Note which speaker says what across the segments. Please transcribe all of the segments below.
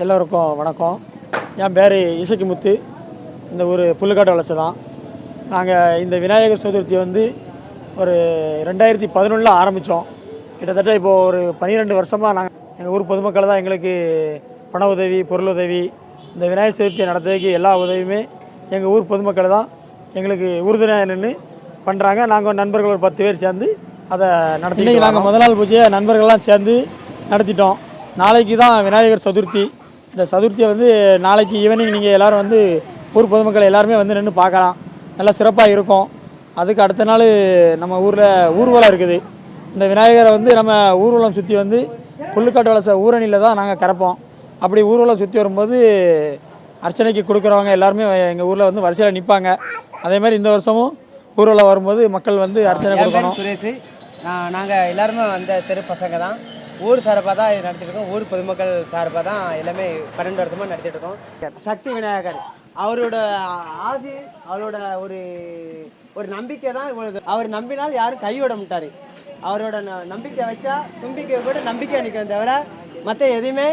Speaker 1: எல்லோருக்கும் வணக்கம். என் பேர் இசக்கிமுத்து. இந்த ஒரு புல்லுக்காட்டு வளர்ச்சி தான். நாங்கள் இந்த விநாயகர் சதுர்த்தி வந்து ஒரு ரெண்டாயிரத்தி பதினொன்றில் ஆரம்பித்தோம் கிட்டத்தட்ட இப்போது ஒரு பன்னிரெண்டு வருஷமாக நாங்கள் எங்கள் ஊர் பொதுமக்கள் தான் எங்களுக்கு பண உதவி பொருள் உதவி இந்த விநாயகர் சதுர்த்தியை நடத்துறதுக்கு எல்லா உதவியுமே எங்கள் ஊர் பொதுமக்கள் தான் எங்களுக்கு உறுதுணையாக நின்று பண்ணுறாங்க நாங்கள் நண்பர்கள் ஒரு பத்து பேர் சேர்ந்து அதை நடத்தி நாங்கள் முதல் நாள் பூஜையை நண்பர்கள்லாம் சேர்ந்து நடத்திட்டோம். நாளைக்கு தான் விநாயகர் சதுர்த்தி. இந்த சதுர்த்தியை வந்து நாளைக்கு ஈவினிங் நீங்கள் எல்லோரும் வந்து ஊர் பொதுமக்கள் எல்லாருமே வந்து நின்று பார்க்கலாம். நல்லா சிறப்பாக இருக்கும். அதுக்கு அடுத்த நாள் நம்ம ஊரில் ஊர்வலம் இருக்குது. இந்த விநாயகரை வந்து நம்ம ஊர்வலம் சுற்றி வந்து புல்லுக்காட்டு வளச ஊரணியில் தான் நாங்கள் கறப்போம் அப்படி ஊர்வலம் சுற்றி வரும்போது அர்ச்சனைக்கு கொடுக்குறவங்க எல்லாருமே எங்கள் ஊரில் வந்து வரிசையில் நிற்பாங்க அதே மாதிரி இந்த வருஷமும் ஊர்வலம் வரும்போது மக்கள் வந்து அர்ச்சனை கொடுக்கணும்.
Speaker 2: சுரேஷ். நாங்கள் எல்லாருமே அந்த தெரு பசங்க தான். ஊர் சார்பாக தான் இது நடத்திட்டு இருக்கோம் ஊர் பொதுமக்கள் சார்பாக தான் எல்லாமே பன்னெண்டு வருஷமாக நடத்திட்டு இருக்கோம் சக்தி விநாயகர் அவரோட ஆசி அவரோட ஒரு ஒரு நம்பிக்கை தான் இவங்களுக்கு அவர் நம்பினால் யாரும் கைவிட மாட்டார். அவரோட ந- நம்பிக்கை வச்சா தும்பிக்கை கூட நம்பிக்கை நிற்கும் தவிர மற்ற எதையுமே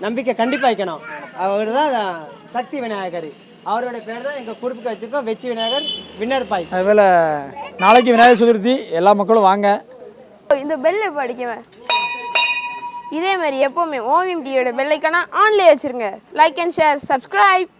Speaker 2: நம்பிக்கை கண்டிப்பாக வைக்கணும். அவர் தான் சக்தி விநாயகர். அவரோட பேர் தான் எங்கள் குறிப்புக்கு வச்சுருக்கோம். வெச்சி விநாயகர் வின்னர் பாய்ஸ்.
Speaker 1: அதுபோல் நாளைக்கு விநாயகர் சதுர்த்தி எல்லா மக்களும் வாங்க.
Speaker 3: இந்த பெல்லை படிக்குவேன் இதே மாதிரி எப்போவுமே ஓவியம் டிவியோட பெல்லைக்கான ஆன்லேயே வச்சுருங்க. Like and share subscribe